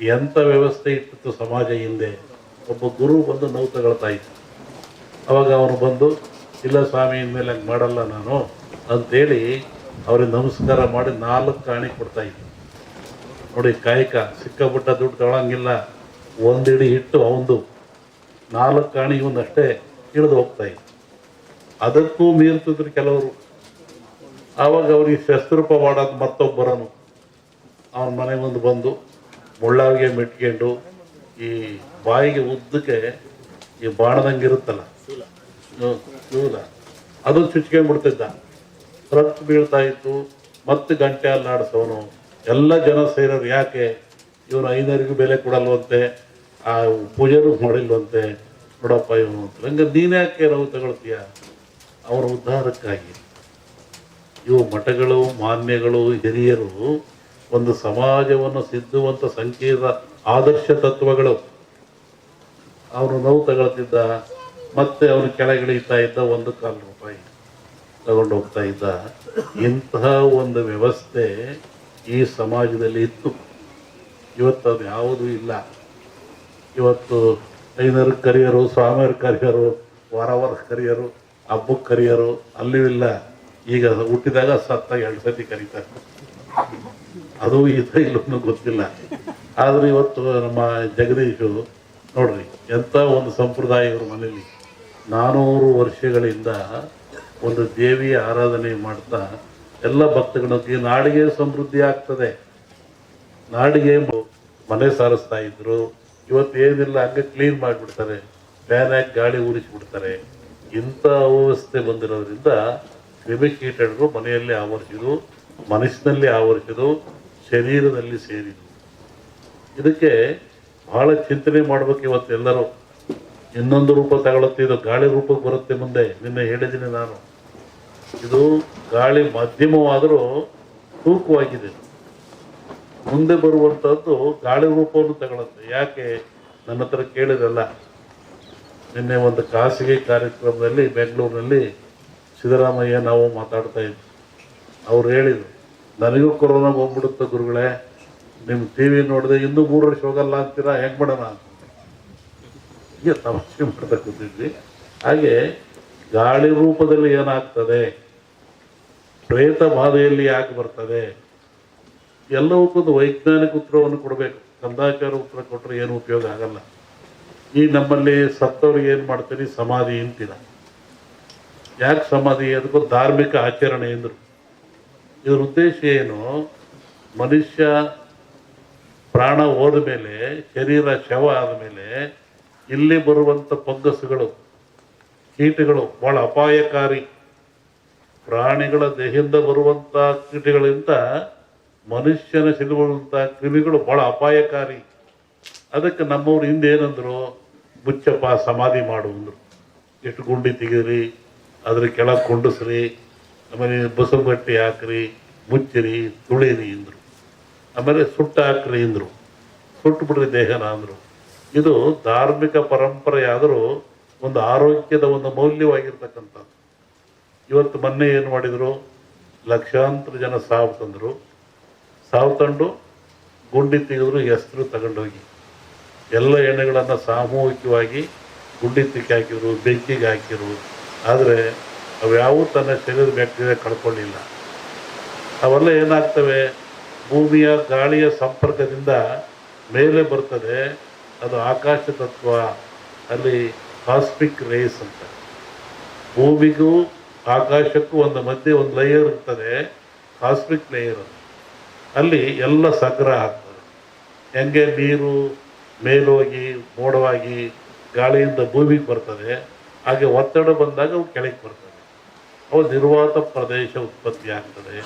ಎಂಥ ವ್ಯವಸ್ಥೆ ಇಟ್ಟಿತ್ತು ಸಮಾಜ ಹಿಂದೆ? ಒಬ್ಬ ಗುರು ಬಂದು ನೋವು ತಗೊಳ್ತಾ ಇತ್ತು ಅವಾಗ ಅವನು ಬಂದು, ಇಲ್ಲ ಸ್ವಾಮಿ, ಇನ್ಮೇಲೆ ಹಂಗೆ ಮಾಡಲ್ಲ ನಾನು ಅಂಥೇಳಿ ಅವ್ರಿಗೆ ನಮಸ್ಕಾರ ಮಾಡಿ ನಾಲ್ಕು ಕಾಣಿ ಕೊಡ್ತಾ ಇದ್ದ. ನೋಡಿ, ಕಾಯಕ, ಸಿಕ್ಕಾಪುಟ್ಟ ದುಡ್ಡು ತಗೊಳಂಗಿಲ್ಲ. ಒಂದಿಡಿ ಹಿಟ್ಟು ಅವಂದು. ನಾಲ್ಕು ಕಾಣಿ ಒಂದಷ್ಟೇ ಇಳಿದು ಹೋಗ್ತಾ ಇದ್ದ. ಅದಕ್ಕೂ ಮೀರ್ತಿದ್ರು ಕೆಲವರು. ಆವಾಗ ಅವ್ರಿಗೆ ಶಸ್ತ್ರೂಪ ಮಾಡೋದು ಮತ್ತೊಬ್ಬರನು. ಅವನ ಮನೆ ಮುಂದೆ ಬಂದು ಮುಳ್ಳಾವಿಗೆ ಮೆಟ್ಕೊಂಡು ಈ ಬಾಯಿಗೆ ಉದ್ದಕ್ಕೆ ಈ ಬಾಣದಂಗೆ ಇರುತ್ತಲ್ಲ? ಶೂಲ ಅದು ಚುಚ್ಕೊಂಡ್ಬಿಡ್ತಿದ್ದ. ರಕ್ತ ಬೀಳ್ತಾ ಇತ್ತು. ಮತ್ತೆ ಗಂಟೆ ಅಲ್ಲಿ ಆಡಿಸೋನು ಎಲ್ಲ ಜನ ಸೇರೋರು ಯಾಕೆ? ಇವನು ಐನರಿಗೂ ಬೆಲೆ ಕೊಡಲ್ವಂತೆ. ಆ ಪೂಜೆನೂ ಮಾಡಿಲ್ವಂತೆ. ನೋಡಪ್ಪ ಇವನು ಅಂತ. ಹಂಗೆ ನೀನು ಯಾಕೆ ನಾವು ತಗೊಳ್ತೀಯ? ಅವರ ಉದ್ಧಾರಕ್ಕಾಗಿ. ಇವು ಮಠಗಳು, ಮಾನ್ಯಗಳು, ಹಿರಿಯರು ಒಂದು ಸಮಾಜವನ್ನು ಸಿದ್ಧುವಂಥ ಸಂಕೀರ್ಣ ಆದರ್ಶ ತತ್ವಗಳು. ಅವನು ನೋವು ತಗೊಳ್ತಿದ್ದ, ಮತ್ತೆ ಅವನು ಕೆಳಗಿಳಿತಾ ಇದ್ದ ಒಂದು ಕಾಲು ರೂಪಾಯಿ ತಗೊಂಡು ಹೋಗ್ತಾ ಇದ್ದ. ಇಂತಹ ಒಂದು ವ್ಯವಸ್ಥೆ ಈ ಸಮಾಜದಲ್ಲಿ ಇತ್ತು. ಇವತ್ತು ಅದು ಯಾವುದೂ ಇಲ್ಲ. ಇವತ್ತು ಐನರು ಕರಿಯರು, ಸ್ವಾಮಿಯರು ಕರಿಯರು ವಾರ ಕರಿಯರು ಹಬ್ಬಕ್ಕೆ ಕರಿಯರು ಅಲ್ಲೂ ಇಲ್ಲ. ಈಗ ಹುಟ್ಟಿದಾಗ ಸತ್ತಾಗ ಎರಡು ಸತಿ ಕರೀತಾರೆ. ಅದು ಇದು ಇಲ್ಲೂ ಗೊತ್ತಿಲ್ಲ. ಆದರೆ ಇವತ್ತು ನಮ್ಮ ಜಗದೀಶು ನೋಡ್ರಿ, ಎಂಥ ಒಂದು ಸಂಪ್ರದಾಯ ಇವ್ರ ಮನೇಲಿ ನಾನೂರು ವರ್ಷಗಳಿಂದ ಒಂದು ದೇವಿಯ ಆರಾಧನೆ ಮಾಡ್ತಾ, ಎಲ್ಲ ಭಕ್ತಗಳಿಗೆ ನಾಡಿಗೆ ಸಮೃದ್ಧಿ ಆಗ್ತದೆ. ನಾಡಿಗೆ ಮನೆ ಸಾರಿಸ್ತಾ ಇದ್ರು. ಇವತ್ತು ಏನಿಲ್ಲ, ಹಂಗೆ ಕ್ಲೀನ್ ಮಾಡಿಬಿಡ್ತಾರೆ. ಫ್ಯಾನ್ ಹಾಕಿ ಗಾಳಿ ಉರಿಸ್ಬಿಡ್ತಾರೆ ಇಂಥ ಅವ್ಯವಸ್ಥೆ ಬಂದಿರೋದ್ರಿಂದ ಕ್ರಿಮಿಕೀಟಗಳು ಮನೆಯಲ್ಲಿ ಆವರಿಸಿದು ಮನಸ್ಸಿನಲ್ಲಿ ಆವರಿಸಿದು ಶರೀರದಲ್ಲಿ ಸೇರಿದ್ದು. ಇದಕ್ಕೆ ಬಹಳ ಚಿಂತನೆ ಮಾಡಬೇಕು ಇವತ್ತು ಎಲ್ಲರೂ. ಇನ್ನೊಂದು ರೂಪ ತಗೊಳುತ್ತೆ ಇದು ಗಾಳಿ ರೂಪಕ್ಕೆ ಬರುತ್ತೆ ಮುಂದೆ, ನಿನ್ನೆ ಹೇಳಿದ್ದೀನಿ ನಾನು. ಇದು ಗಾಳಿ ಮಾಧ್ಯಮವಾದರೂ ತೂಕವಾಗಿದೆ. ಮುಂದೆ ಬರುವಂಥದ್ದು ಗಾಳಿ ರೂಪವನ್ನು ತಗೊಳುತ್ತೆ ಯಾಕೆ? ನನ್ನ ಹತ್ರ ಕೇಳಿದಲ್ಲ. ನಿನ್ನೆ ಒಂದು ಖಾಸಗಿ ಕಾರ್ಯಕ್ರಮದಲ್ಲಿ ಬೆಂಗಳೂರಿನಲ್ಲಿ ಸಿದ್ದರಾಮಯ್ಯ ನಾವು ಮಾತಾಡ್ತಾ ಇದ್ವಿ. ಅವ್ರು ಹೇಳಿದ್ರು ನನಗೂ ಕೊರೋನಾ ಹೋಗ್ಬಿಡುತ್ತೆ ಗುರುಗಳೇ. ನಿಮ್ಮ ಟಿ ವಿ ನೋಡಿದೆ ಇನ್ನೂ ಮೂರು ವರ್ಷ ಹೋಗಲ್ಲ ಅಂತೀರಾ? ಹೆಂಗೆ ಮಾಡೋಣ ಅಂತ. ಹೀಗೆ ತಮಾಷೆ ಮಾಡ್ತಾ ಕೂತಿದ್ವಿ. ಹಾಗೆ ಗಾಳಿ ರೂಪದಲ್ಲಿ ಏನಾಗ್ತದೆ? ಪ್ರೇತ ಬಾಧೆಯಲ್ಲಿ ಯಾಕೆ ಬರ್ತದೆ? ಎಲ್ಲವಕ್ಕೊಂದು ವೈಜ್ಞಾನಿಕ ಉತ್ತರವನ್ನು ಕೊಡಬೇಕು. ಕಂದಾಚಾರ ಉತ್ತರ ಕೊಟ್ಟರೆ ಏನು ಉಪಯೋಗ ಆಗಲ್ಲ. ಈ ನಮ್ಮಲ್ಲಿ ಸತ್ತವ್ರಿಗೆ ಏನು ಮಾಡ್ತೀರಿ? ಸಮಾಧಿ ಅಂತೀರ. ಯಾಕೆ ಸಮಾಧಿ? ಅದಕ್ಕೂ ಧಾರ್ಮಿಕ ಆಚರಣೆ ಎಂದರು ಇದ್ರ ಉದ್ದೇಶ ಏನು? ಮನುಷ್ಯ ಪ್ರಾಣ ಹೋದ ಮೇಲೆ, ಶರೀರ ಶವ ಆದಮೇಲೆ ಇಲ್ಲಿ ಬರುವಂಥ ಫಂಗಸ್ಗಳು ಕೀಟಗಳು ಬಹಳ ಅಪಾಯಕಾರಿ. ಪ್ರಾಣಿಗಳ ದೇಹದಿಂದ ಬರುವಂಥ ಕೀಟಗಳಿಂದ ಮನುಷ್ಯನ ಸಿಲುಬರುವಂಥ ಕ್ರಿಮಿಗಳು ಬಹಳ ಅಪಾಯಕಾರಿ. ಅದಕ್ಕೆ ನಮ್ಮವ್ರು ಹಿಂದೆ ಏನಂದ್ರು ಮುಚ್ಚಪ್ಪ ಸಮಾಧಿ ಮಾಡು ಅಂದರು. ಎಷ್ಟು ಗುಂಡಿ ತೆಗೀರಿ ಅದ್ರ ಕೆಳಗೆ ಕೊಂಡಸ್ರಿ. ಆಮೇಲೆ ಬಸವ ಬಟ್ಟೆ ಹಾಕ್ರಿ, ಮುಚ್ಚಿರಿ, ತುಳಿರಿ ಅಂದರು. ಆಮೇಲೆ ಸುಟ್ಟು ಹಾಕ್ರಿ ಅಂದರು. ಸುಟ್ಟು ಬಿಡ್ರಿ ದೇಹನ ಅಂದರು. ಇದು ಧಾರ್ಮಿಕ ಪರಂಪರೆ ಆದರೂ ಒಂದು ಆರೋಗ್ಯದ ಒಂದು ಮೌಲ್ಯವಾಗಿರ್ತಕ್ಕಂಥದ್ದು. ಇವತ್ತು ಮೊನ್ನೆ ಏನು ಮಾಡಿದರು? ಲಕ್ಷಾಂತರ ಜನ ಸಾವು ತಂದರು. ಸಾವು ತಂದು ಗುಂಡಿ ತೆಗೆದ್ರು, ಹೆಸರು ತಗೊಂಡೋಗಿ. ಎಲ್ಲ ಎಣ್ಣೆಗಳನ್ನು ಸಾಮೂಹಿಕವಾಗಿ ಗುಂಡಿ ತಿಕ್ಕಿ ಹಾಕಿದ್ರು, ಬೆಂಕಿಗೆ ಹಾಕಿದ್ರು. ಆದರೆ ಅವ್ಯಾವೂ ತನ್ನ ಶರೀರದ ಬ್ಯಾಕ್ಟೀರಿಯಾ ಕಳ್ಕೊಳ್ಳಿಲ್ಲ ಅವೆಲ್ಲ ಏನಾಗ್ತವೆ? ಭೂಮಿಯ ಗಾಳಿಯ ಸಂಪರ್ಕದಿಂದ ಮೇಲೆ ಬರ್ತದೆ. ಅದು ಆಕಾಶ ತತ್ವ, ಅಲ್ಲಿ ಕಾಸ್ಮಿಕ್ ರೇಸ್ ಅಂತ. ಭೂಮಿಗೂ ಆಕಾಶಕ್ಕೂ ಒಂದು ಮಧ್ಯೆ ಒಂದು ಲೇಯರ್ ಇರ್ತದೆ, ಕಾಸ್ಮಿಕ್ ಲೇಯರ್ ಅಲ್ಲಿ ಎಲ್ಲ ಸಂಗ್ರಹ ಆಗ್ತದೆ. ಹೆಂಗೆ ನೀರು ಮೇಲೋಗಿ, ಮೋಡವಾಗಿ ಗಾಳಿಯಿಂದ ಭೂಮಿಗೆ ಬರ್ತದೆ, ಹಾಗೆ ಒತ್ತಡ ಬಂದಾಗ ಅವು ಕೆಳಗೆ ಬರ್ತದೆ ಅವು ನಿರ್ವಾತ ಪ್ರದೇಶ ಉತ್ಪತ್ತಿ ಆಗ್ತದೆ.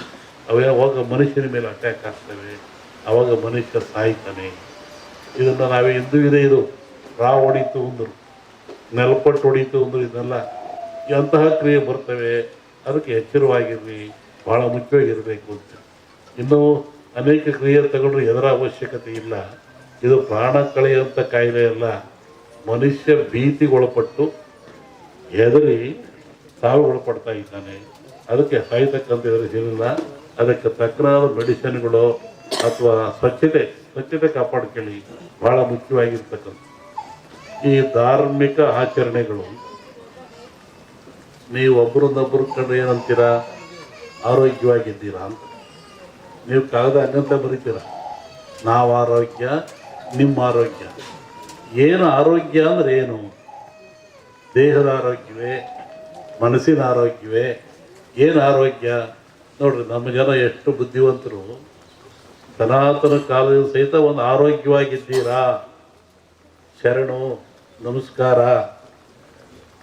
ಅವು ಯಾವಾಗ ಮನುಷ್ಯನ ಮೇಲೆ ಅಟ್ಯಾಕ್ ಆಗ್ತವೆ. ಅವಾಗ ಮನುಷ್ಯ ಸಾಯ್ತಾನೆ. ಇದನ್ನು ನಾವೇ ಇಂದು ಇದೆ ಇದು. ರಾ ಹೊಡಿತು ಅಂದರು. ನೆಲಪಟ್ಟು ಹೊಡಿತು ಅಂದರು ಇದನ್ನೆಲ್ಲ ಎಂತಹ ಕ್ರಿಯೆ ಬರ್ತವೆ? ಅದಕ್ಕೆ ಎಚ್ಚರವಾಗಿರಲಿ ಭಾಳ ಮುಖ್ಯವಾಗಿರಬೇಕು ಅಂತ. ಇನ್ನೂ ಅನೇಕ ಕ್ರಿಯೆ ತಗೊಂಡ್ರೆ ಎದರ ಅವಶ್ಯಕತೆ ಇಲ್ಲ. ಇದು ಪ್ರಾಣ ಕಳೆಯುವಂಥ ಕಾಯಿಲೆ ಅಲ್ಲ. ಮನುಷ್ಯ ಭೀತಿಗೊಳಪಟ್ಟು ಹೆದರಿ ಸಾವಿಗೊಳಪಡ್ತಾ ಇದ್ದಾನೆ. ಅದಕ್ಕೆ ಸಾಯ್ತಕ್ಕಂಥ ಇರಲಿಲ್ಲ ಅದಕ್ಕೆ ತಕ್ಕನಾದ ಮೆಡಿಸಿನ್ಗಳು ಅಥವಾ ಸ್ವಚ್ಛತೆ ಸ್ವಚ್ಛತೆ ಕಾಪಾಡ್ಕೊಳ್ಳಿ. ಬಹಳ ಮುಖ್ಯವಾಗಿರ್ತಕ್ಕಂಥ ಈ ಧಾರ್ಮಿಕ ಆಚರಣೆಗಳು, ನೀವು ಒಬ್ಬರನ್ನೊಬ್ಬರು ಕಂಡು ಏನಂತೀರಾ? ಆರೋಗ್ಯವಾಗಿದ್ದೀರಾ ಅಂತ. ನೀವು ಕಾಗದ ಹಂಗಂತ ಬರೀತೀರ. ನಾವು ಆರೋಗ್ಯ, ನಿಮ್ಮ ಆರೋಗ್ಯ. ಏನು ಆರೋಗ್ಯ ಅಂದ್ರೆ ಏನು? ದೇಹದ ಆರೋಗ್ಯವೇ? ಮನಸ್ಸಿನ ಆರೋಗ್ಯವೇ? ಏನು ಆರೋಗ್ಯ? ನೋಡ್ರಿ, ನಮ್ಮ ಜನ ಎಷ್ಟು ಬುದ್ಧಿವಂತರು. ಸನಾತನ ಕಾಲದ ಸಹಿತ ಒಂದು ಆರೋಗ್ಯವಾಗಿದ್ದೀರಾ? ಶರಣು, ನಮಸ್ಕಾರ.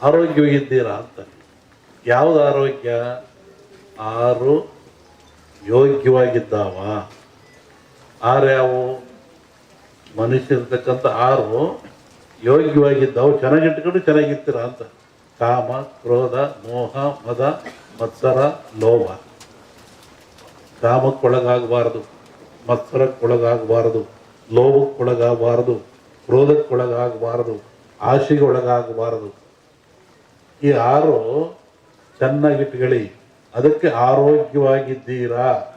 ಆರೋಗ್ಯವಾಗಿದ್ದೀರಾ ಅಂತ. ಯಾವುದು ಆರೋಗ್ಯ? ಆರು ಯೋಗ್ಯವಾಗಿದ್ದಾವ. ಆರ್ಯಾವು ಮನುಷ್ಯರ್ತಕ್ಕಂಥ ಆರು ಯೋಗ್ಯವಾಗಿದ್ದಾವು. ಚೆನ್ನಾಗಿಟ್ಕೊಂಡು ಚೆನ್ನಾಗಿರ್ತೀರ ಅಂತ. ಕಾಮ, ಕ್ರೋಧ, ಮೋಹ, ಮದ, ಮತ್ಸರ, ಲೋಭ. ಕಾಮಕ್ಕೊಳಗಾಗಬಾರದು, ಮತ್ಸರಕ್ಕೊಳಗಾಗಬಾರದು, ಲೋಭಕ್ಕೊಳಗಾಗಬಾರದು, ಕ್ರೋಧಕ್ಕೊಳಗಾಗಬಾರದು ಆಶೆಗೆ ಒಳಗಾಗಬಾರದು ಈ ಆರು ಚೆನ್ನಾಗಿಟ್ಕೊಳ್ಳಿ. ಅದಕ್ಕೆ ಆರೋಗ್ಯವಾಗಿದ್ದೀರಾ.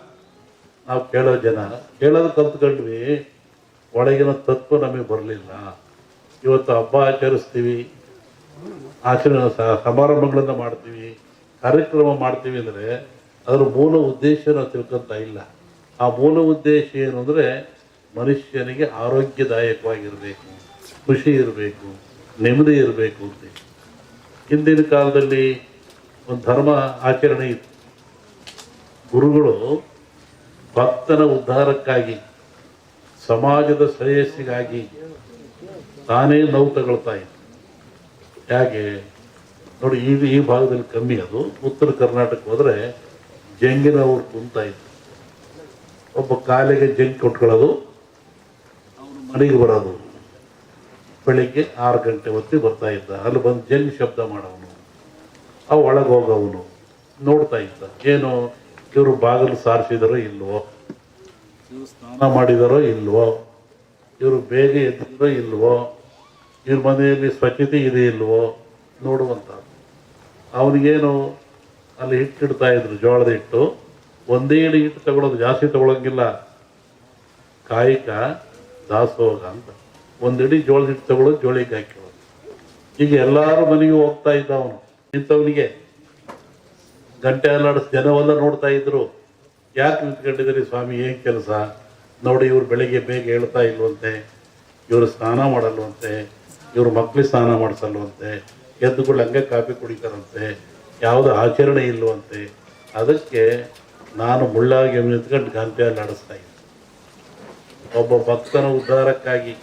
ನಾವು ಕೇಳೋ ಜನ, ಕೇಳೋದು ಕಲ್ತ್ಕೊಂಡ್ವಿ, ಒಳಗಿನ ತತ್ವ ನಮಗೆ ಬರಲಿಲ್ಲ. ಇವತ್ತು ಹಬ್ಬ ಆಚರಿಸ್ತೀವಿ ಆಚರಣೆ ಸಮಾರಂಭಗಳನ್ನು ಮಾಡ್ತೀವಿ, ಕಾರ್ಯಕ್ರಮ ಮಾಡ್ತೀವಿ ಅಂದರೆ ಅದರ ಮೂಲ ಉದ್ದೇಶ ನಾವು ತಿಳ್ಕೊಂತ ಇಲ್ಲ. ಆ ಮೂಲ ಉದ್ದೇಶ ಏನು ಅಂದರೆ ಮನುಷ್ಯನಿಗೆ ಆರೋಗ್ಯದಾಯಕವಾಗಿರಬೇಕು, ಖುಷಿ ಇರಬೇಕು, ನೆಮ್ಮದಿ ಇರಬೇಕು ಅಂತ. ಹಿಂದಿನ ಕಾಲದಲ್ಲಿ ಒಂದು ಧರ್ಮ ಆಚರಣೆ ಇತ್ತು. ಗುರುಗಳು ಭಕ್ತನ ಉದ್ಧಾರಕ್ಕಾಗಿ, ಸಮಾಜದ ಶ್ರೇಯಸ್ಸಿಗಾಗಿ ತಾನೇ ನೋವು ತಗೊಳ್ತಾ ಇತ್ತು ಹೇಗೆ ನೋಡಿ, ಈ ಈ ಭಾಗದಲ್ಲಿ ಕಮ್ಮಿ ಅದು. ಉತ್ತರ ಕರ್ನಾಟಕ ಹೋದ್ರೆ ಜಂಗಿನವ್ರು ಕುಂತ ಇತ್ತು ಒಬ್ಬ ಕಾಲಿಗೆ ಜಂಗ್ ಕೊಟ್ಕೊಳ್ಳೋದು ಮನೆಗೆ ಬರೋದು. ಬೆಳಿಗ್ಗೆ ಆರು ಗಂಟೆ ಹೊತ್ತಿಗೆ ಬರ್ತಾ ಇದ್ದ. ಅಲ್ಲಿ ಬಂದು ಜಂಗ್ ಶಬ್ದ ಮಾಡೋನು ಅವು ಒಳಗೆ ಹೋಗವನು. ನೋಡ್ತಾ ಇದ್ದ. ಏನು, ಇವರು ಬಾಗಿಲು ಸಾರಿಸಿದಾರೋ ಇಲ್ವೋ? ಇವರು ಸ್ನಾನ ಮಾಡಿದಾರೋ ಇಲ್ವೋ? ಇವರು ಬೇಗ ಎದ್ದಿರೋ ಇಲ್ವೋ? ಇವ್ರ ಮನೆಯಲ್ಲಿ ಸ್ವಚ್ಛತೆ ಇದೆ ಇಲ್ವೋ ನೋಡುವಂತ ಅವನಿಗೇನು ಅಲ್ಲಿ ಹಿಟ್ಟಿಡ್ತಾ ಇದ್ರು, ಜೋಳದ ಹಿಟ್ಟು, ಒಂದೇ ಇಡಿ ಹಿಟ್ಟು ತಗೊಳ್ಳೋದು ಜಾಸ್ತಿ ತಗೊಳಂಗಿಲ್ಲ. ಕಾಯಿಕ ದಾಸೋಗ ಅಂತ. ಒಂದಿಡಿ ಜೋಳದ ಹಿಟ್ಟು ತಗೊಳ್ಳೋದು ಜೋಳಿಗೆ ಹಾಕಿರೋದು. ಈಗ ಎಲ್ಲಾರು ಮನೆಗೆ ಹೋಗ್ತಾ ಇದ್ದ ಅವನು ಇಂಥವನಿಗೆ ಗಂಟೆ ಅಲ್ಲಾಡಿಸ್ ಜನವೆಲ್ಲ ನೋಡ್ತಾ ಇದ್ರು. ಯಾಕೆ ನಿಂತ್ಕೊಂಡಿದ್ದೀರಿ ಸ್ವಾಮಿ, ಏನು ಕೆಲಸ? ನೋಡಿ ಇವ್ರು ಬೆಳಿಗ್ಗೆ ಬೇಗ ಹೇಳ್ತಾ ಇಲ್ವಂತೆ, ಇವರು ಸ್ನಾನ ಮಾಡಲ್ವಂತೆ ಇವ್ರ ಮಕ್ಳಿಗೆ ಸ್ನಾನ ಮಾಡಿಸಲ್ವಂತೆ ಎದ್ದುಗಳು ಹಂಗೆ ಕಾಫಿ ಕುಡಿತಾರಂತೆ, ಯಾವುದು ಆಚರಣೆ ಇಲ್ಲವಂತೆ ಅದಕ್ಕೆ ನಾನು ಮುಳ್ಳಾಗಿ ನಿಂತ್ಕೊಂಡು ಗಂಟೆ ನಡೆಸ್ತಾ ಇದ್ದೆ. ಒಬ್ಬ ಭಕ್ತನ ಉದ್ಧಾರಕ್ಕಾಗಿ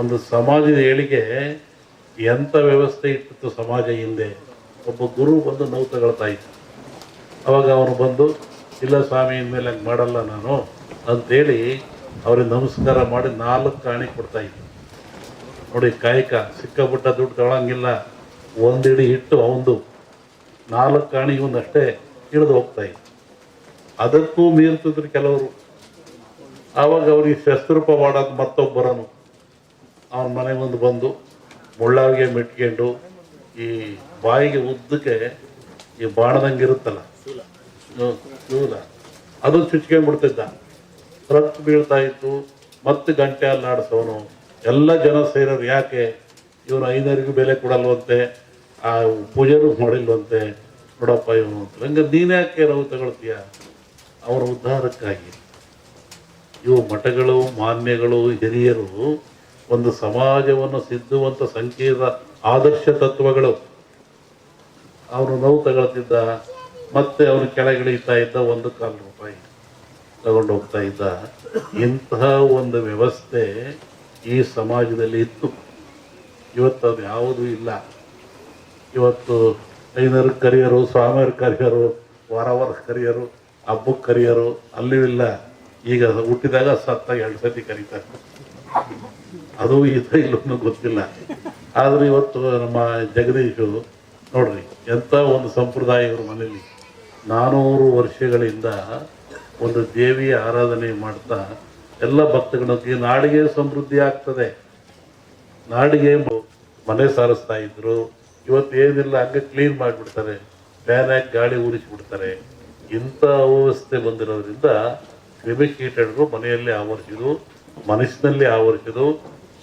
ಒಂದು ಸಮಾಜದ ಏಳಿಗೆ ಎಂಥ ವ್ಯವಸ್ಥೆ ಇಟ್ಟಿತ್ತು ಸಮಾಜ ಹಿಂದೆ? ಒಬ್ಬ ಗುರು ಬಂದು ನೋವು ತಗೊಳ್ತಾ ಇದ್ದ. ಅವಾಗ ಅವನು ಬಂದು, ಇಲ್ಲ ಸ್ವಾಮಿ, ಇನ್ಮೇಲೆ ಹಂಗೆ ಮಾಡಲ್ಲ ನಾನು ಅಂತೇಳಿ ಅವ್ರಿಗೆ ನಮಸ್ಕಾರ ಮಾಡಿ ನಾಲ್ಕು ಕಾಣಿ ಕೊಡ್ತಾ ಇದ್ದ. ನೋಡಿ ಕಾಯಕ ಸಿಕ್ಕಾಪಟ್ಟ ದುಡ್ಡು ತಗೊಳಂಗಿಲ್ಲ ಒಂದಿಡಿ ಹಿಟ್ಟು ಅವಂದು. ನಾಲ್ಕು ಕಾಣಿ ಒಂದಷ್ಟೇ ಇಳಿದು ಹೋಗ್ತಾ ಇದ್ದ ಅದಕ್ಕೂ ಮೀರ್ತಿದ್ರು ಕೆಲವರು. ಆವಾಗ ಅವ್ರಿಗೆ ಶಸ್ತ್ರೂಪ ಮಾಡೋದು ಮತ್ತೊಬ್ಬರನು. ಅವನ ಮನೆ ಮುಂದೆ ಬಂದು ಮುಳ್ಳಾವಿಗೆ ಮೆಟ್ಕೊಂಡು ಈ ಬಾಯಿಗೆ ಉದ್ದಕ್ಕೆ ಈ ಬಾಣದಂಗೆ ಇರುತ್ತಲ್ಲ? ಹ್ಮ್, ಅದನ್ನು ಅದು ಚುಚ್ಕೊಂಡ್ಬಿಡ್ತಿದ್ದ. ರಕ್ತ ಬೀಳ್ತಾ ಇತ್ತು. ಮತ್ತೆ ಗಂಟೆ ಅಲ್ಲಾಡಿಸೋನು ಎಲ್ಲ ಜನ ಸೇರೋರು ಯಾಕೆ? ಇವರು ಐದಾರಿಗೂ ಬೆಲೆ ಕೊಡಲ್ವಂತೆ, ಆ ಪೂಜೆನೂ ಮಾಡಿಲ್ವಂತೆ, ನೋಡಪ್ಪ ಇವನು ಅಂತ. ಹಂಗೆ ನೀನು ಯಾಕೆ ನಾವು ತಗೊಳ್ತೀಯ? ಅವರ ಉದ್ಧಾರಕ್ಕಾಗಿ. ಇವು ಮಠಗಳು, ಮಾನ್ಯಗಳು, ಹಿರಿಯರು ಒಂದು ಸಮಾಜವನ್ನು ಸಿದ್ಧುವಂಥ ಸಂಕೀರ್ಣ ಆದರ್ಶ ತತ್ವಗಳು. ಅವರು ನೋವು ತಗೊಳ್ತಿದ್ದ, ಮತ್ತೆ ಅವನು ಕೆಳಗಿಳಿತಾ ಇದ್ದ ಒಂದು ಕಾಲು ರೂಪಾಯಿ ತಗೊಂಡು ಹೋಗ್ತಾ ಇದ್ದ. ಇಂತಹ ಒಂದು ವ್ಯವಸ್ಥೆ ಈ ಸಮಾಜದಲ್ಲಿ ಇತ್ತು. ಇವತ್ತು ಅದು ಯಾವುದೂ ಇಲ್ಲ. ಇವತ್ತು ಐನರು ಕರಿಯರು, ಸ್ವಾಮಿಯರು ಕರಿಯರು ವಾರ ವಾರ ಕರಿಯರು ಹಬ್ಬಕ್ಕೆ ಕರಿಯರು ಅಲ್ಲೂ ಇಲ್ಲ. ಈಗ ಹುಟ್ಟಿದಾಗ ಸತ್ತ ಎರಡು ಸತಿ ಕರೀತಾರೆ. ಅದು ಇದು ಇಲ್ಲೂ ಗೊತ್ತಿಲ್ಲ. ಆದರೆ ಇವತ್ತು ನಮ್ಮ ಜಗದೀಶು ನೋಡ್ರಿ, ಎಂಥ ಒಂದು ಸಂಪ್ರದಾಯ ಇವ್ರ ಮನೇಲಿ ನಾನೂರು ವರ್ಷಗಳಿಂದ ಒಂದು ದೇವಿಯ ಆರಾಧನೆ ಮಾಡ್ತಾ ಎಲ್ಲ ಭಕ್ತಗಳಿಗೆ ನಾಡಿಗೆ ಸಮೃದ್ಧಿ ಆಗ್ತದೆ. ನಾಡಿಗೆ ಮನೆ ಸಾರಿಸ್ತಾ ಇದ್ರು. ಇವತ್ತು ಏನಿಲ್ಲ, ಹಂಗೆ ಕ್ಲೀನ್ ಮಾಡಿಬಿಡ್ತಾರೆ. ಫ್ಯಾನ್ ಹಾಕಿ ಗಾಳಿ ಉರಿಸ್ಬಿಡ್ತಾರೆ ಇಂಥ ಅವ್ಯವಸ್ಥೆ ಬಂದಿರೋದ್ರಿಂದ ಕ್ರಿಮಿಕೀಟಗಳು ಮನೆಯಲ್ಲಿ ಆವರಿಸಿದು ಮನಸ್ಸಿನಲ್ಲಿ ಆವರಿಸಿದು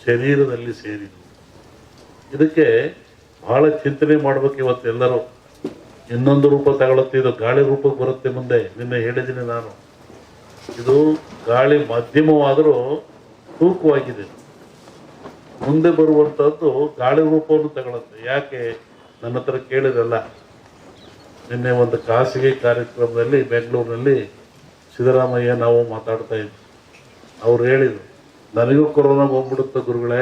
ಶರೀರದಲ್ಲಿ ಸೇರಿದು ಇದಕ್ಕೆ ಬಹಳ ಚಿಂತನೆ ಮಾಡಬೇಕು ಇವತ್ತು ಎಲ್ಲರೂ ಇನ್ನೊಂದು ರೂಪ ತಗೊಳ್ಳುತ್ತೆ, ಇದು ಗಾಳಿ ರೂಪಕ್ಕೆ ಬರುತ್ತೆ ಮುಂದೆ, ನಿನ್ನೆ ಹೇಳಿದ್ದೀನಿ ನಾನು. ಇದು ಗಾಳಿ ಮಾಧ್ಯಮವಾದರೂ ತೂಕವಾಗಿದೆ. ಮುಂದೆ ಬರುವಂಥದ್ದು ಗಾಳಿ ರೂಪವನ್ನು ತಗೊಳ್ಳುತ್ತೆ ಯಾಕೆ? ನನ್ನ ಹತ್ರ ಕೇಳಿರಲ್ಲ ನಿನ್ನೆ ಒಂದು ಖಾಸಗಿ ಕಾರ್ಯಕ್ರಮದಲ್ಲಿ ಬೆಂಗಳೂರಿನಲ್ಲಿ ಸಿದ್ದರಾಮಯ್ಯ ನಾವು ಮಾತಾಡ್ತಾ ಇದ್ವಿ. ಅವ್ರು ಹೇಳಿದರು, ನನಗೂ ಕೊರೋನಾ ಹೋಗ್ಬಿಡುತ್ತೆ ಗುರುಗಳೇ.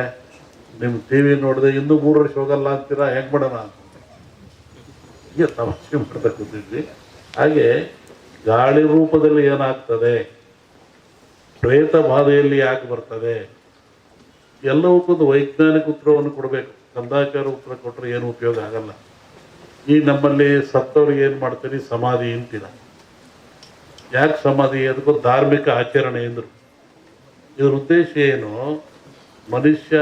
ನಿಮ್ಮ ಟಿ ವಿ ನೋಡಿದೆ ಇನ್ನೂ ಮೂರು ವರ್ಷ ಹೋಗಲ್ಲ ಅಂತೀರಾ? ಹೆಂಗೆ ಮಾಡೋಣ? ಅಂತ. ಹೀಗೆ ತಮಾಷೆ ಮಾಡ್ತಾ ಕೂತಿದ್ವಿ. ಹಾಗೆ ಗಾಳಿ ರೂಪದಲ್ಲಿ ಏನಾಗ್ತದೆ? ಪ್ರೇತ ಬಾಧೆಯಲ್ಲಿ ಯಾಕೆ ಬರ್ತದೆ? ಎಲ್ಲವಕ್ಕೊಂದು ವೈಜ್ಞಾನಿಕ ಉತ್ತರವನ್ನು ಕೊಡಬೇಕು. ಕಂದಾಚಾರ ಉತ್ತರ ಕೊಟ್ಟರೆ ಏನು ಉಪಯೋಗ ಆಗಲ್ಲ. ಈ ನಮ್ಮಲ್ಲಿ ಸತ್ತವ್ರಿಗೆ ಏನು ಮಾಡ್ತೀರಿ? ಸಮಾಧಿ ಅಂತಿಲ್ಲ ಯಾಕೆ ಸಮಾಧಿ? ಅದಕ್ಕೂ ಧಾರ್ಮಿಕ ಆಚರಣೆ ಎಂದರು ಇದರ ಉದ್ದೇಶ ಏನು? ಮನುಷ್ಯ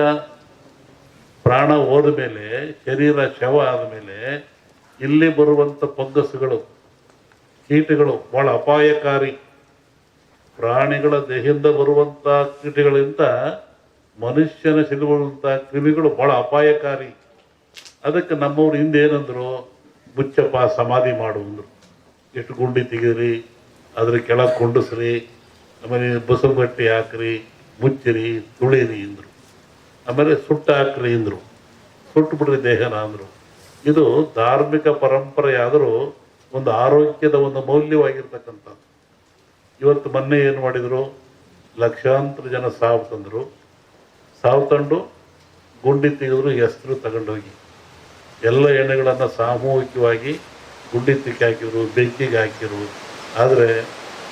ಪ್ರಾಣ ಹೋದ ಮೇಲೆ, ಶರೀರ ಶವ ಆದಮೇಲೆ ಇಲ್ಲಿ ಬರುವಂಥ ಫಂಗಸ್ಗಳು ಕೀಟಗಳು ಬಹಳ ಅಪಾಯಕಾರಿ. ಪ್ರಾಣಿಗಳ ದೇಹದಿಂದ ಬರುವಂಥ ಕೀಟಗಳಿಂದ ಮನುಷ್ಯನ ಸಿಲುಬರುವಂಥ ಕ್ರಿಮಿಗಳು ಬಹಳ ಅಪಾಯಕಾರಿ. ಅದಕ್ಕೆ ನಮ್ಮವ್ರು ಹಿಂದೇನಂದ್ರು ಮುಚ್ಚಪ್ಪ, ಸಮಾಧಿ ಮಾಡುವಂದ್ರು ಎಷ್ಟು ಗುಂಡಿ ತೆಗೀರಿ ಅದ್ರ ಕೆಳಗೆ ಕೊಂಡಸ್ರಿ, ಆಮೇಲೆ ಬಸವಗಟ್ಟಿ ಹಾಕ್ರಿ, ಮುಚ್ಚಿರಿ, ತುಳಿರಿ ಅಂದರು. ಆಮೇಲೆ ಸುಟ್ಟು ಹಾಕ್ರಿ ಅಂದರು. ಸುಟ್ಟು ಬಿಡ್ರಿ ದೇಹನ ಅಂದರು. ಇದು ಧಾರ್ಮಿಕ ಪರಂಪರೆ ಆದರೂ ಒಂದು ಆರೋಗ್ಯದ ಒಂದು ಮೌಲ್ಯವಾಗಿರ್ತಕ್ಕಂಥದ್ದು. ಇವತ್ತು ಮೊನ್ನೆ ಏನು ಮಾಡಿದರು? ಲಕ್ಷಾಂತರ ಜನ ಸಾವು ತಂದರು. ಸಾವು ತಂದು ಗುಂಡಿ ತೆಗೆದ್ರು, ಹೆಸರು ತಗೊಂಡೋಗಿ. ಎಲ್ಲ ಎಣ್ಣೆಗಳನ್ನು ಸಾಮೂಹಿಕವಾಗಿ ಗುಂಡಿ ತಿಕ್ಕಿ ಹಾಕಿದ್ರು, ಬೆಂಕಿಗೆ ಹಾಕಿರು ಆದರೆ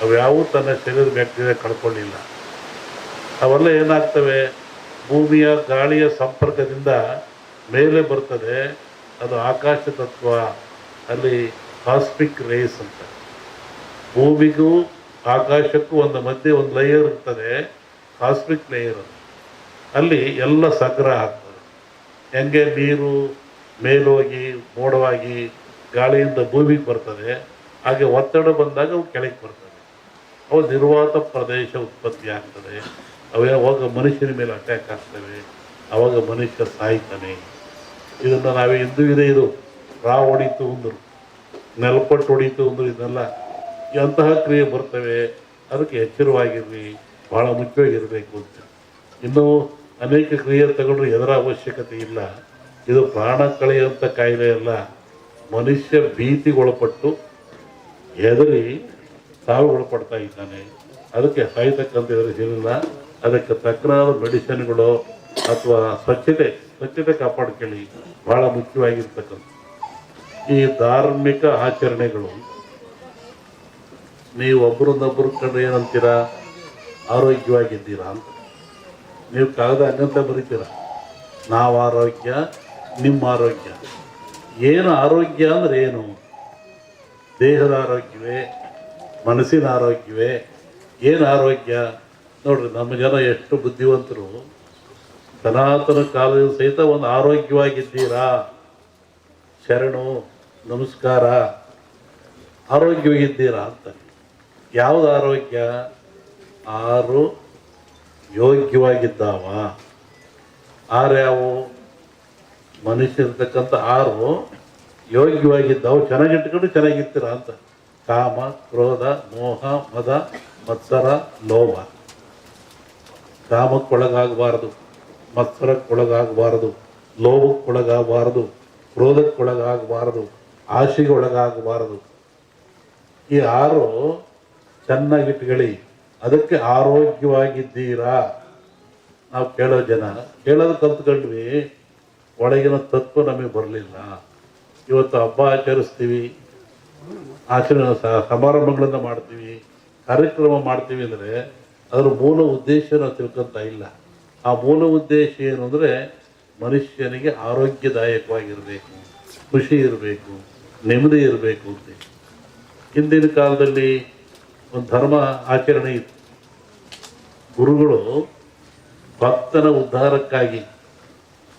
ಅವ್ಯಾವೂ ತನ್ನ ಶರೀರದ ಬ್ಯಾಕ್ಟೀರಿಯಾ ಕಳ್ಕೊಳ್ಳಿಲ್ಲ ಅವೆಲ್ಲ ಏನಾಗ್ತವೆ? ಭೂಮಿಯ ಗಾಳಿಯ ಸಂಪರ್ಕದಿಂದ ಮೇಲೆ ಬರ್ತದೆ. ಅದು ಆಕಾಶ ತತ್ವ. ಅಲ್ಲಿ ಕಾಸ್ಮಿಕ್ ರೇಸ್ ಅಂತ. ಭೂಮಿಗೂ ಆಕಾಶಕ್ಕೂ ಒಂದು ಮಧ್ಯೆ ಒಂದು ಲೇಯರ್ ಇರ್ತದೆ ಕಾಸ್ಮಿಕ್ ಲೇಯರ್ ಅಂತ ಅಲ್ಲಿ ಎಲ್ಲ ಸಂಗ್ರಹ ಆಗ್ತದೆ. ಹೆಂಗೆ ನೀರು ಮೇಲೋಗಿ, ಮೋಡವಾಗಿ ಗಾಳಿಯಿಂದ ಭೂಮಿಗೆ ಬರ್ತದೆ, ಹಾಗೆ ಒತ್ತಡ ಬಂದಾಗ ಅವು ಕೆಳಗೆ ಬರ್ತದೆ. ಅವು ನಿರ್ವಾತ ಪ್ರದೇಶ ಉತ್ಪತ್ತಿ ಆಗ್ತದೆ. ಅವು ಯಾವಾಗ ಮನುಷ್ಯನ ಮೇಲೆ ಅಟ್ಯಾಕ್ ಆಗ್ತವೆ, ಅವಾಗ ಮನುಷ್ಯ ಸಾಯ್ತಾನೆ. ಇದನ್ನು ನಾವೇ ಹಿಂದೂ ಇದೆ ಇದು, ರಾ ಹೊಡಿತು ಅಂದರು. ನೆಲಪಟ್ಟು ಹೊಡಿತು ಒಂದು ಇದೆಲ್ಲ ಎಂತಹ ಕ್ರಿಯೆ ಬರ್ತವೆ? ಅದಕ್ಕೆ ಎಚ್ಚರವಾಗಿರಲಿ ಭಾಳ ಮುಖ್ಯವಾಗಿರಬೇಕು ಅಂತ. ಇನ್ನು ಅನೇಕ ಕ್ರಿಯೆ ತಗೊಂಡ್ರೆ ಎದರ ಅವಶ್ಯಕತೆ ಇಲ್ಲ. ಇದು ಪ್ರಾಣ ಕಳೆಯುವಂಥ ಕಾಯಿಲೆ ಅಲ್ಲ. ಮನುಷ್ಯ ಭೀತಿಗೊಳಪಟ್ಟು ಹೆದರಿ ಸಾವಿಗೊಳಪಡ್ತಾ ಇದ್ದಾನೆ. ಅದಕ್ಕೆ ಸಾಯ್ತಕ್ಕಂಥ ಎದುರಿಸಿಲ್ಲ ಅದಕ್ಕೆ ತಕ್ಕನಾದ ಮೆಡಿಸಿನ್ಗಳು ಅಥವಾ ಸ್ವಚ್ಛತೆ ಸ್ವಚ್ಛತೆ ಕಾಪಾಡ್ಕೊಳ್ಳಿ. ಭಾಳ ಮುಖ್ಯವಾಗಿರ್ತಕ್ಕಂಥ ಈ ಧಾರ್ಮಿಕ ಆಚರಣೆಗಳು, ನೀವು ಒಬ್ಬರನ್ನೊಬ್ಬರು ಕಂಡು ಏನಂತೀರಾ? ಆರೋಗ್ಯವಾಗಿದ್ದೀರಾ ಅಂತ. ನೀವು ಕಾಗದ ಹಂಗಂತ ಬರೀತೀರ? ನಾವು ಆರೋಗ್ಯ, ನಿಮ್ಮ ಆರೋಗ್ಯ. ಏನು ಆರೋಗ್ಯ ಅಂದ್ರೆ ಏನು? ದೇಹದ ಆರೋಗ್ಯವೇ? ಮನಸ್ಸಿನ ಆರೋಗ್ಯವೇ? ಏನು ಆರೋಗ್ಯ? ನೋಡ್ರಿ, ನಮ್ಮ ಜನ ಎಷ್ಟು ಬುದ್ಧಿವಂತರು. ಸನಾತನ ಕಾಲದಿಂದ ಸಹಿತ ಒಂದು ಆರೋಗ್ಯವಾಗಿದ್ದೀರಾ? ಶರಣು, ನಮಸ್ಕಾರ. ಆರೋಗ್ಯವಾಗಿದ್ದೀರಾ ಅಂತ. ಯಾವುದು ಆರೋಗ್ಯ? ಆರು ಯೋಗ್ಯವಾಗಿದ್ದಾವ. ಆರ್ಯಾವು ಮನುಷ್ಯರ್ತಕ್ಕಂಥ ಆರು ಯೋಗ್ಯವಾಗಿದ್ದಾವು. ಚೆನ್ನಾಗಿಟ್ಕೊಂಡು ಚೆನ್ನಾಗಿರ್ತೀರ ಅಂತ. ಕಾಮ, ಕ್ರೋಧ, ಮೋಹ, ಮದ, ಮತ್ಸರ ಲೋಭ ಕಾಮಕ್ಕೊಳಗಾಗಬಾರದು. ಮತ್ಸರಕ್ಕೊಳಗಾಗಬಾರದು. ಲೋಭಕ್ಕೊಳಗಾಗಬಾರದು ಕ್ರೋಧಕ್ಕೊಳಗಾಗಬಾರದು ಆಶೆಗೆ ಒಳಗಾಗಬಾರದು ಈ ಆರು ಚೆನ್ನಾಗಿಟ್ಕೊಳ್ಳಿ. ಅದಕ್ಕೆ ಆರೋಗ್ಯವಾಗಿದ್ದೀರಾ? ನಾವು ಕೇಳೋ ಜನ, ಕೇಳೋದು ಕಲ್ತ್ಕೊಂಡ್ವಿ, ಒಳಗಿನ ತತ್ವ ನಮಗೆ ಬರಲಿಲ್ಲ. ಇವತ್ತು ಹಬ್ಬ ಆಚರಿಸ್ತೀವಿ, ಆಚರಣೆ ಸಮಾರಂಭಗಳನ್ನು ಮಾಡ್ತೀವಿ, ಕಾರ್ಯಕ್ರಮ ಮಾಡ್ತೀವಿ ಅಂದರೆ, ಅದರ ಮೂಲ ಉದ್ದೇಶ ನಾವು ತಿಳ್ಕೊಂತ ಇಲ್ಲ. ಆ ಮೂಲ ಉದ್ದೇಶ ಏನು ಅಂದರೆ ಮನುಷ್ಯನಿಗೆ ಆರೋಗ್ಯದಾಯಕವಾಗಿರಬೇಕು, ಖುಷಿ ಇರಬೇಕು, ನೆಮ್ಮದಿ ಇರಬೇಕು ಅಂತ. ಹಿಂದಿನ ಕಾಲದಲ್ಲಿ ಒಂದು ಧರ್ಮ ಆಚರಣೆ ಇತ್ತು. ಗುರುಗಳು ಭಕ್ತನ ಉದ್ಧಾರಕ್ಕಾಗಿ,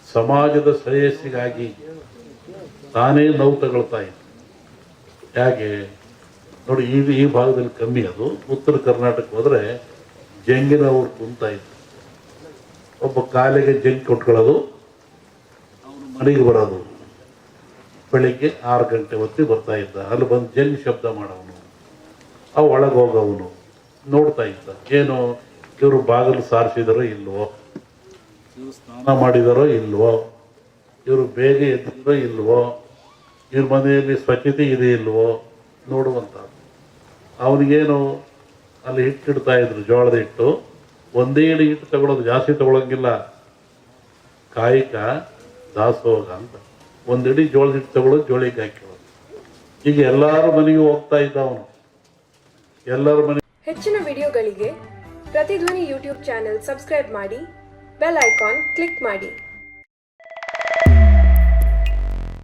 ಸಮಾಜದ ಶ್ರೇಯಸ್ಸಿಗಾಗಿ ತಾನೇ ನೋವು ತಗೊಳ್ತಾ ಇದ್ದ ಹೇಗೆ? ನೋಡಿ, ಈ ಈ ಭಾಗದಲ್ಲಿ ಕಮ್ಮಿ ಅದು. ಉತ್ತರ ಕರ್ನಾಟಕ ಹೋದರೆ ಜಂಗಿನವ್ರು ಕುಂತ ಇತ್ತು ಒಬ್ಬ ಕಾಲಿಗೆ ಜಂಗ್ ಕೊಟ್ಕೊಳ್ಳೋದು ಮನೆಗೆ ಬರೋದು. ಬೆಳಿಗ್ಗೆ ಆರು ಗಂಟೆ ಹೊತ್ತಿಗೆ ಬರ್ತಾ ಇದ್ದ. ಅಲ್ಲಿ ಬಂದು ಜಂಗ್ ಶಬ್ದ ಮಾಡೋವನು. ಅವು ಒಳಗೆ ಹೋಗೋವನು. ನೋಡ್ತಾ ಇದ್ದ. ಏನು ಇವರು ಬಾಗಿಲು ಸಾರಿಸಿದಾರೋ ಇಲ್ವೋ? ಇವರು ಸ್ನಾನ ಮಾಡಿದಾರೋ ಇಲ್ವೋ? ಇವರು ಬೇಗ ಎದ್ದಿದ್ರೋ ಇಲ್ವೋ? ಇವ್ರ ಮನೆಯಲ್ಲಿ ಸ್ವಚ್ಛತೆ ಇದೆ ಇಲ್ವೋ? ನೋಡುವಂತ ಅವನಿಗೇನು ಅಲ್ಲಿ ಹಿಟ್ಟಿಡ್ತಾ ಇದ್ರು, ಜೋಳದ ಹಿಟ್ಟು. ಒಂದೇ ಹಿಟ್ಟು ತಗೊಳ್ಳೋದು ಜಾಸ್ತಿ ತಗೊಳಂಗಿಲ್ಲ. ಕಾಯಿಕ ದಾಸೋಗ ಅಂತ. ಒಂದಿಡಿ ಜೋಳದ ಹಿಟ್ಟು ತಗೊಳ್ಳೋದು ಜೋಳಿಗೆ ಹಾಕಿರೋದು. ಈಗ ಎಲ್ಲಾರು ಮನೆಗೂ ಹೋಗ್ತಾ ಇದ್ದ ಅವನು ಎಲ್ಲರ ಮನೆ ಹೆಚ್ಚಿನ ವಿಡಿಯೋಗಳಿಗೆ ಪ್ರತಿಧ್ವನಿ ಯೂಟ್ಯೂಬ್ ಚಾನೆಲ್ ಸಬ್ಸ್ಕ್ರೈಬ್ ಮಾಡಿ, ಬೆಲ್ ಐಕಾನ್ ಕ್ಲಿಕ್ ಮಾಡಿ.